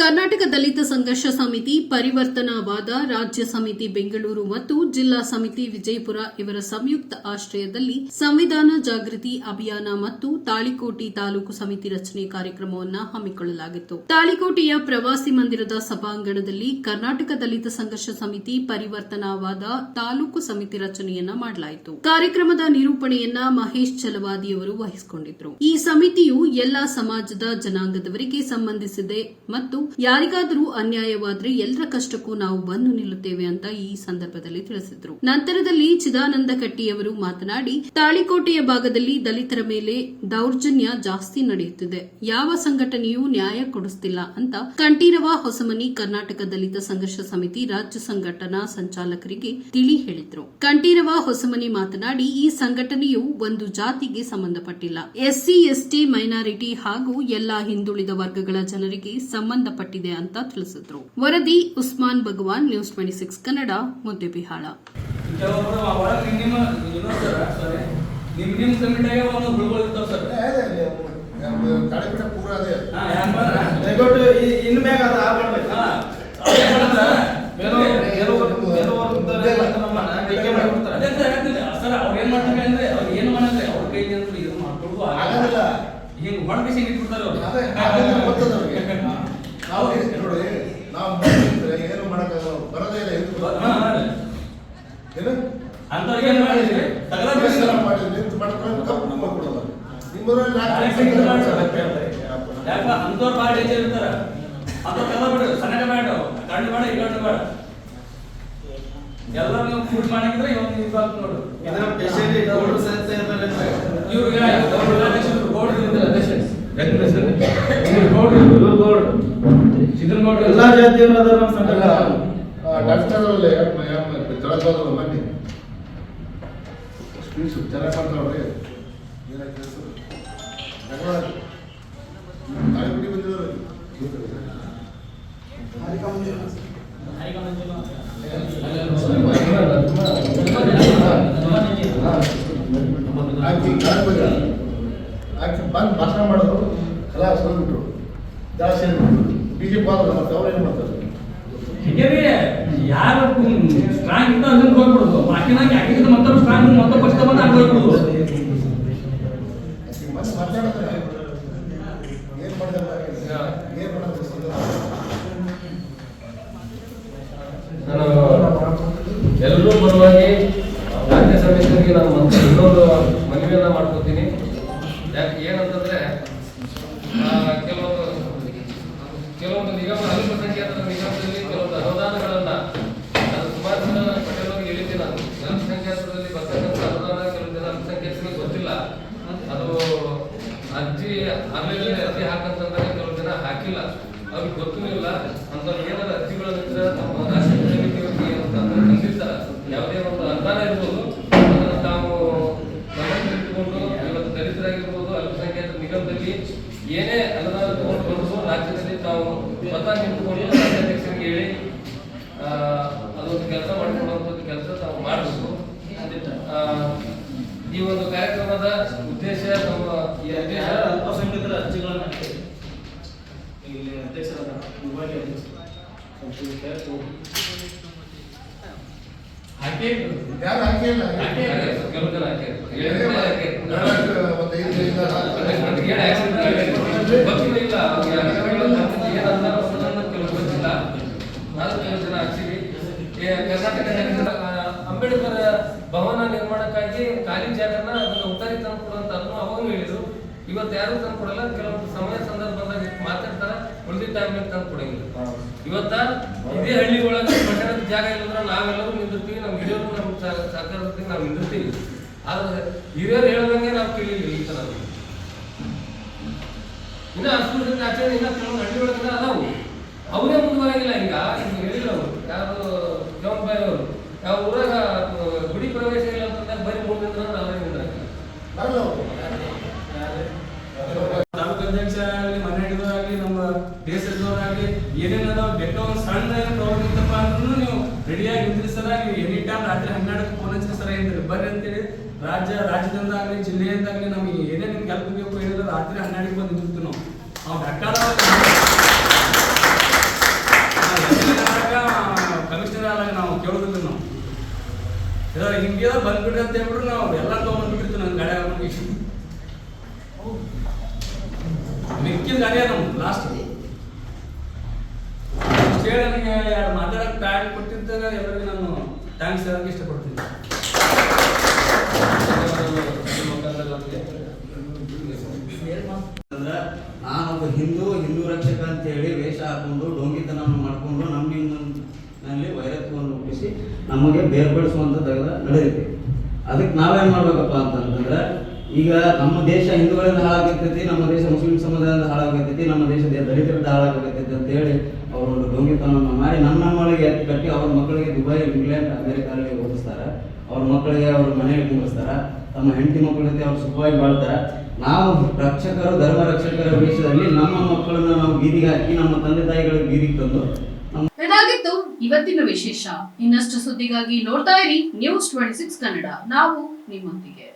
ಕರ್ನಾಟಕ ದಲಿತ ಸಂಘರ್ಷ ಸಮಿತಿ, ಪರಿವರ್ತನಾವಾದ ರಾಜ್ಯ ಸಮಿತಿ ಬೆಂಗಳೂರು ಮತ್ತು ಜಿಲ್ಲಾ ಸಮಿತಿ ವಿಜಯಪುರ ಇವರ ಸಂಯುಕ್ತ ಆಶ್ರಯದಲ್ಲಿ ಸಂವಿಧಾನ ಜಾಗೃತಿ ಅಭಿಯಾನ ಮತ್ತು ತಾಳಿಕೋಟಿ ತಾಲೂಕು ಸಮಿತಿ ರಚನೆ ಕಾರ್ಯಕ್ರಮವನ್ನು ಹಮ್ಮಿಕೊಳ್ಳಲಾಗಿತ್ತು. ತಾಳಿಕೋಟೆಯ ಪ್ರವಾಸಿ ಮಂದಿರದ ಸಭಾಂಗಣದಲ್ಲಿ ಕರ್ನಾಟಕ ದಲಿತ ಸಂಘರ್ಷ ಸಮಿತಿ, ಪರಿವರ್ತನಾವಾದ ತಾಲೂಕು ಸಮಿತಿ ರಚನೆಯನ್ನ ಮಾಡಲಾಯಿತು. ಕಾರ್ಯಕ್ರಮದ ನಿರೂಪಣೆಯನ್ನ ಮಹೇಶ್ ಚಲವಾದಿಯವರು ವಹಿಸಿಕೊಂಡಿದ್ರು. ಈ ಸಮಿತಿಯು ಎಲ್ಲಾ ಸಮಾಜದ ಜನಾಂಗದವರಿಗೆ ಸಂಬಂಧಿಸಿದೆ ಮತ್ತು ಯಾರಿಗಾದರೂ ಅನ್ಯಾಯವಾದ್ರೆ ಎಲ್ಲರ ಕಷ್ಟಕ್ಕೂ ನಾವು ಬಂದು ನಿಲ್ಲುತ್ತೇವೆ ಅಂತ ಈ ಸಂದರ್ಭದಲ್ಲಿ ತಿಳಿಸಿದ್ರು. ನಂತರದಲ್ಲಿ ಚಿದಾನಂದ ಕಟ್ಟಿಯವರು ಮಾತನಾಡಿ, ತಾಳಿಕೋಟೆಯ ಭಾಗದಲ್ಲಿ ದಲಿತರ ಮೇಲೆ ದೌರ್ಜನ್ಯ ಜಾಸ್ತಿ ನಡೆಯುತ್ತಿದೆ. ಯಾವ ಸಂಘಟನೆಯೂ ನ್ಯಾಯ ಕೊಡಿಸ್ತಿಲ್ಲ ಅಂತ ಕಂಠೀರವ ಹೊಸಮನಿ ಕರ್ನಾಟಕ ದಲಿತ ಸಂಘರ್ಷ ಸಮಿತಿ ರಾಜ್ಯ ಸಂಘಟನಾ ಸಂಚಾಲಕರಿಗೆ ತಿಳಿ ಹೇಳಿದ್ರು. ಕಂಠೀರವ ಹೊಸಮನಿ ಮಾತನಾಡಿ, ಈ ಸಂಘಟನೆಯು ಒಂದು ಜಾತಿಗೆ ಸಂಬಂಧಪಟ್ಟಿಲ್ಲ. ಎಸ್ಸಿ, ಎಸ್ಟಿ, ಮೈನಾರಿಟಿ ಹಾಗೂ ಎಲ್ಲಾ ಹಿಂದುಳಿದ ವರ್ಗಗಳ ಜನರಿಗೆ ಸಂಬಂಧಪಟ್ಟಿದೆ ಅಂತ ತಿಳಿಸಿದ್ರು. ವರದಿ Usman Bhagwan news twenty six Kannada Muddebihal ಒಳಗೆ ನಿಮ್ಮ ಏನೋ ಸರ್ ಸಾರಿ ನಿಮ್ ನಿಮ್ ಕಮಿಟಿಯಾಗ ಒಂದು ಹುಡುಗರು ಇರ್ತಾವ ಸರ್. ತಡೆಬಿಟ್ಟ ಪೂರ ಅದೇ. ಹಾ ಹೆಂಗ್ ಬಂದ್ರ ದಯವಿಟ್ಟು ಈ- ಇನ್ ಮ್ಯಾಗ ಅದು ಆಗ್ಬಾರ್ದು. ಹಾ ಅವ್ರ್ ಏನ್ ಮಾಡ್ತಾರ? ಬೇರೆ ಬೇರೆ ಬೇರೆ ವರ್ಗದವ್ರು ಏನ್ ಮಾಡ್ತಾರೆ ನಮ್ಮನ್ನ ಟೀಕೆ ಮಾಡ್ಬಿಡ್ತಾರೆ. ಅದೇ ಸರ್ ಹೇಳ್ತೀನಿ ಸರ್ ಅವ್ರು ಏನ್ ಮಾಡ್ತಾರೆ ಅಂದ್ರೆ ಅವ್ರು ಏನು ಮಾಡಂದ್ರೆ ಅವ್ರ ಕೈಲಿ ಅಂದ್ರೆ ಇದು ಮಾಡ್ಕೊಡುವ ಆಗೋದಿಲ್ಲ. ಹಿಂಗ್ ಹೊಂಡಿಸಿ ಇಟ್ಬಿಡ್ತಾರೆ ಅವ್ರು. ನಾವು ನೋಡಿ ನಾವು ಏನು ಮಾಡಕ್ಕಾಗಲ್ಲ. ಬರೋದೇ ಇಲ್ಲ ಎದ್ದು. ಏನು? ಅಂಥವ್ರಿಗೆ ಏನ್ ಮಾಡಿದ್ರಿ? ಬೇಸರ ಮಾಡಿ ನಿಂತು ಮಾಡ್ಕೊಂಡು ಕಪ್ಪು ನಿಮ್ಮದ್ರಲ್ಲಿ. ಯಾಕ ಭಾಳ ಡೇಂಜರ್ ಇರ್ತಾರ. ಅಂಥವ್ರು ಕದ ಬಿಡು. ಸಣ್ಣ ಬೇಡ ಕಣ್ಣು ಬೇಡ ಈ ಕಣ್ಣು ಬೇಡ. ಎಲ್ಲರೂ ನೀವು ಫುಡ್ ಮಾಡಿದ್ರೆ ಇವತ್ತು ಇದು ಆಗ್ತದೆ ನೋಡು. ಇದರ ಇರ್ತಾರೆ ಇವ್ರಿಗೆ ಎಲ್ಲಾ ಅದಾರ ನಮ್ಮ ಸಂಘಟನೆ. ಡಾಕ್ಟರಲ್ಲಿ ಬನ್ನಿ. ಸ್ಪೀಚ್ ಚೆನ್ನಾಗಿ ಮಾಡ್ತಾವ್ರಿ ಏನಾಯ್ತು ಬಂದಿದ್ದಾರೆ ಆಕಿ ಆಕಿ ಬಂದು ಭಾಷಣ ಮಾಡೋದು. ಕಲಾ ಸೋಲ್ಬಿಟ್ರು. ಜಾಸ್ತಿ ಬಿ ಜೆ ಪಿ ಆದ್ರೆ ಮತ್ತೆ ಅವ್ರು ಏನು ಮಾಡ್ತಾರೆ? ಯಾರು ಸ್ಟ್ರಾಂಗ್ ಇದ್ದ ಅದನ್ನ ಹೋಗ್ಬಿಡುದು. ಬಾಕಿನಾಗ ಯಾಕಿದ್ರೆ ಮತ್ತೊಬ್ಬ ಸ್ಟ್ರಾಂಗ್ ಮತ್ತೊಬ್ಬ ಇಷ್ಟ ಬಂದ ಹಂಗೆ ಹೋಗ್ಬಿಡುದು ಆಕಿ ಮತ್ತೆ ಮಾತಾಡ್ತಾರೆ ಏನು ಮಾಡಿದಾರೆ ಏನು ಮಾಡಿದ್ರೆ ಸಂದರ್ಭ ನಾನು ಎಲ್ಲರೂ ಪರವಾಗಿ ರಾಜ್ಯ ಸಮಿತಿಯವರಿಗೆ ನಾನು ಮತ್ತೆ ಇನ್ನೊಂದು ಮನವಿಯನ್ನ ಮಾಡ್ಕೋತೀನಿ ಯಾಕೆ ಏನಂತಂದ್ರೆ ಆ, ಕೆಲವೊಂದು ಕೆಲವೊಂದು ನಿಗಮ ಅಲ್ಪಸಂಖ್ಯಾತರ ನಿಗಮದಲ್ಲಿ ಕೆಲವೊಂದು ಅನುದಾನಗಳನ್ನ ನಾನು ಸುಮಾರು ಜನ ಪಟೇಲ್ ಅವ್ರಿಗೆ ಹೇಳಿದ್ದೀನಿ ನಾನು ಅಲ್ಪಸಂಖ್ಯಾತರಲ್ಲಿ ಬರ್ತಕ್ಕಂಥ ಅನುದಾನ ಕೆಲವು ಜನ ಅಲ್ಪಸಂಖ್ಯಾತರಿಗೆ ಗೊತ್ತಿಲ್ಲ. ಅದು ಅರ್ಜಿ ಆಮೇಲೆ ಅರ್ಜಿ ಹಾಕಂತಂದ್ರೆ ಕೆಲವು ಜನ ಹಾಕಿಲ್ಲ. ಅವ್ರಿಗೆ ಗೊತ್ತೂ ಇಲ್ಲ. ಅಂತ ಏನಾದ್ರು ಅರ್ಜಿಗಳಿದ್ರೆ ನಮ್ಮ ರಾಷ್ಟ್ರೀಯ ಯಾವುದೇ ಒಂದು ಅನುದಾನ ಇರ್ಬೋದು. ಅದನ್ನು ತಾವು ಗಮನದಲ್ಲಿ ಇಟ್ಟುಕೊಂಡು ಇವತ್ತು ದಲಿತರಾಗಿರ್ಬೋದು, ಅಲ್ಪಸಂಖ್ಯಾತ ನಿಗಮದಲ್ಲಿ ಏನೇ ಅನುದಾನ ತಗೊಂಡು ರಾಜ್ಯದಲ್ಲಿ ತಾವು ಮತ ನಿಂತುಕೊಂಡು ರಾಜ್ಯಾಧ್ಯಕ್ಷರಿಗೆ ಹೇಳಿ ಆ, ಅದೊಂದು ಕೆಲಸ ಮಾಡಿಕೊಡುವಂಥದ್ದು ಕೆಲಸ ತಾವು ಮಾಡಬೇಕು ಆ, ಈ ಒಂದು ಕಾರ್ಯಕ್ರಮದ ಉದ್ದೇಶ ನಮ್ಮ ಈ ಉದ್ದೇಶ ಯಾರು ಅಲ್ಪಸಂಖ್ಯಾತರ ಅರ್ಜಿಗಳನ್ನ ಹಾಕಿ. ಇಲ್ಲಿ ಅಧ್ಯಕ್ಷರಾದ ವಿಭಾಗೀಯ ಅಧ್ಯಕ್ಷರು. ಹಾಕಿ ಯಾರು ಹಾಕಿಲ್ಲ ಹಾಕಿ. ಕೆಲವು ಜನ ಹಾಕ್ಯಾರ. ಏಳು ಜನ ಹಾಕ್ಯಾರ. ಒಂದು ಐದು ಐದು ಅದಕ್ಕೆ ಏನು action ತಗೊಳ್ಳಿ. ಗೊತ್ತಿಲ್ಲ ಇಲ್ಲ ಅವ್ರಿಗೆ ಅಧಿಕಾರಿಗಳು ಬಂದಿದ್ದು ಏನು ಅಂತಾರೋ ಅನ್ನೋದನ್ನ ಕೆಲವು ಗೊತ್ತಿಲ್ಲ ಆದ್ರೂ ಕೆಲವು ಜನ ಹಾಕ್ಸಿವಿ. ಈ ಕರ್ನಾಟಕ ಜನರ, ಆ, ಅಂಬೇಡ್ಕರ್ ಭವನ ನಿರ್ಮಾಣಕ್ಕಾಗಿ ಖಾಲಿ ಜಾಗನ ಅದನ್ನ ಉತ್ತಾರಿ ತಂದು ಕೊಡುವಂತ ಅದನ್ನು ಅವಾಗೂ ಹೇಳಿದ್ರು ಇವತ್ತು ಯಾರು ತಂದು ಕೊಡಲ್ಲ ಕೆಲವೊಂದು ಸಮಯ ಸಂದರ್ಭ ಬಂದಾಗ ಮಾತಾಡ್ತಾರ ಉಳಿದ ಟೈಮ್ನಾಗ ತಂದು ಕೊಡಂಗಿಲ್ಲ. ಇವತ್ತ ಇದೇ ಹಳ್ಳಿ ಒಳಗೆ ಪಟ್ಟಣದ ಜಾಗ ಇಲ್ಲಂದ್ರೆ ನಾವೆಲ್ಲರೂ ನಿಂದಿರ್ತೀವಿ ನಮ್ಮ ಹಿರಿಯರು ನಮ್ಮ ಸಹಕಾರದಲ್ಲಿ ನಾವು ನಿಂದಿರ್ತೀವಿ. ಆದ್ರೆ ಹಿರಿಯರು ಹೇಳ್ದಂಗೆ ನಾವು ಕೇಳಿಲ್ಲ ಈ ಸಲ ಇನ್ನ ಅಸ್ಪೃಶ್ಯತೆ ಆಚರಣೆ ಇನ್ನ ಕೆಲವೊಂದು ಹಳ್ಳಿ ಒಳಗಿನ ಅದಾವು. ಅವರೇ ಮುಂದುವರೆಗಿಲ್ಲ ಈಗ ಈಗ ಹೇಳಿಲ್ಲ ಅವರು ಯಾರು ಜವನ್ಬಾಯಿ ಅವರು ಯಾವ ಊರಾಗ ಆ, ಗುಡಿ ಪ್ರವೇಶ ಇಲ್ಲ ಅಂತಂದಾಗ ಬರೀ ಮೂರು ನಿಂತ್ರ ಅವರೇ ನಿಂದ್ರಾಗ ಬರಲ್ಲ ಅವ್ರು. ತಾಲೂಕು ಅಧ್ಯಕ್ಷ ಆಗಲಿ ಮನೆ ಹಿಡಿದವರಾಗಲಿ ನಮ್ಮ ಆಗಲಿ ಏನೇನು ಅದಾವ ಬೆಟ್ಟ ಒಂದು ಸಣ್ಣ ಪ್ರಾಬ್ಲಮ್ ಇತ್ತಪ್ಪ ಅಂದ್ರೂ ನೀವು ರೆಡಿಯಾಗಿ ಇದ್ರಿ ಸರ. ನೀವು ಎನಿ ಟೈಮ್ ರಾತ್ರಿ ಹನ್ನೆರಡಕ್ಕೆ ಫೋನ್ ಹಚ್ಚಿ ಸರ, ಏನ್ರಿ ಬರ್ರಿ ಅಂತೇಳಿ ರಾಜ್ಯ ರಾಜ್ಯದಿಂದ ಆಗಲಿ ಜಿಲ್ಲೆಯಿಂದ ಆಗಲಿ ನಮಗೆ ಏನೇ ನಿಮ್ಗೆ ಹೆಲ್ಪ್ ಬೇಕು ಹೇಳಿದ್ರೆ ರಾತ್ರಿ ಹನ್ನೆರಡಕ್ಕೆ ಬಂದು ನಿಂತು ನಾವು. ಅವ್ ಬೇಕಾದವಾಗ ಕಮಿಷನರ್ ಆದಾಗ ನಾವು ಕೇಳೋದಿಲ್ಲ ನಾವು. ಹಿಂಗೆ ಬಂದ್ಬಿಡ್ರಿ ಅಂತ ಹೇಳ್ಬಿಟ್ರೆ ನಾವು ಎಲ್ಲ ಥ್ಯಾಂಕ್ಸ್ ಹೇಳಕ್ಕೆ ಇಷ್ಟಪಡ್ತೀನಿ. ನಾನೊಬ್ಬ ಹಿಂದೂ ಹಿಂದೂ ರಕ್ಷಕ ಅಂತ ಹೇಳಿ ವೇಷ ಹಾಕೊಂಡು, ಡೋಂಗಿತನವನ್ನು ಮಾಡಿಕೊಂಡು ನಮ್ಮಿನಲ್ಲಿ ವೈರತ್ವವನ್ನು ಹುಟ್ಟಿಸಿ ನಮಗೆ ಬೇರ್ಪಡಿಸುವಂತ ನಡೆಯುತ್ತೆ ನಡೆದಿದೆ ಅದಕ್ಕೆ ನಾವೇನು ಮಾಡ್ಬೇಕಪ್ಪ ಅಂತಂತಂದ್ರೆ ಈಗ ನಮ್ಮ ದೇಶ ಹಿಂದೂಗಳಿಂದ ಹಾಳಾಗತೈತಿ ನಮ್ಮ ದೇಶ ಮುಸ್ಲಿಂ ಸಮುದಾಯದಿಂದ ಹಾಳಾಗತೈತಿ ನಮ್ಮ ದೇಶ ದೇ- ದಲಿತರಿಂದ ಹಾಳಾಗತೈತಿ ಅಂತ ಹೇಳಿ ಒಂದು ಡೊಂಗಿತನವನ್ನು ಮಾಡಿ ನಮ್ಮ ಮಗಳಿಗೆ ಎತ್ತಿ ಕಟ್ಟಿ ಅವ್ರ ಮಕ್ಕಳಿಗೆ ದುಬೈ ಇಂಗ್ಲೆಂಡ್, ಅಮೆರಿಕಾದಲ್ಲಿ ಓದಿಸ್ತಾರೆ. ಅವ್ರ ಮಕ್ಕಳಿಗೆ ಅವ್ರ ಮನೆಯಲ್ಲಿ ಕುಂದಿಸ್ತಾರ ತಮ್ಮ ಹೆಂಡತಿ ಮಕ್ಕಳ ಜೊತೆ ಅವ್ರು ಸುಖವಾಗಿ ಬಾಳ್ತಾರ. ನಾವು ರಕ್ಷಕರು, ಧರ್ಮ ರಕ್ಷಕರ ವೇಷದಲ್ಲಿ ನಮ್ಮ ಮಕ್ಕಳನ್ನ ನಾವು ಬೀದಿಗೆ ಹಾಕಿ, ನಮ್ಮ ತಂದೆ ತಾಯಿಗಳ ಬೀದಿಗೆ ತಂದು ಇದಾಗಿತ್ತು ಇವತ್ತಿನ ವಿಶೇಷ. ಇನ್ನಷ್ಟು ಸುದ್ದಿಗಾಗಿ ನೋಡ್ತಾ ಇರಿ ನ್ಯೂಸ್ ಟ್ವೆಂಟಿ ಸಿಕ್ಸ್ ಕನ್ನಡ ನಾವು ನಿಮ್ಮೊಂದಿಗೆ.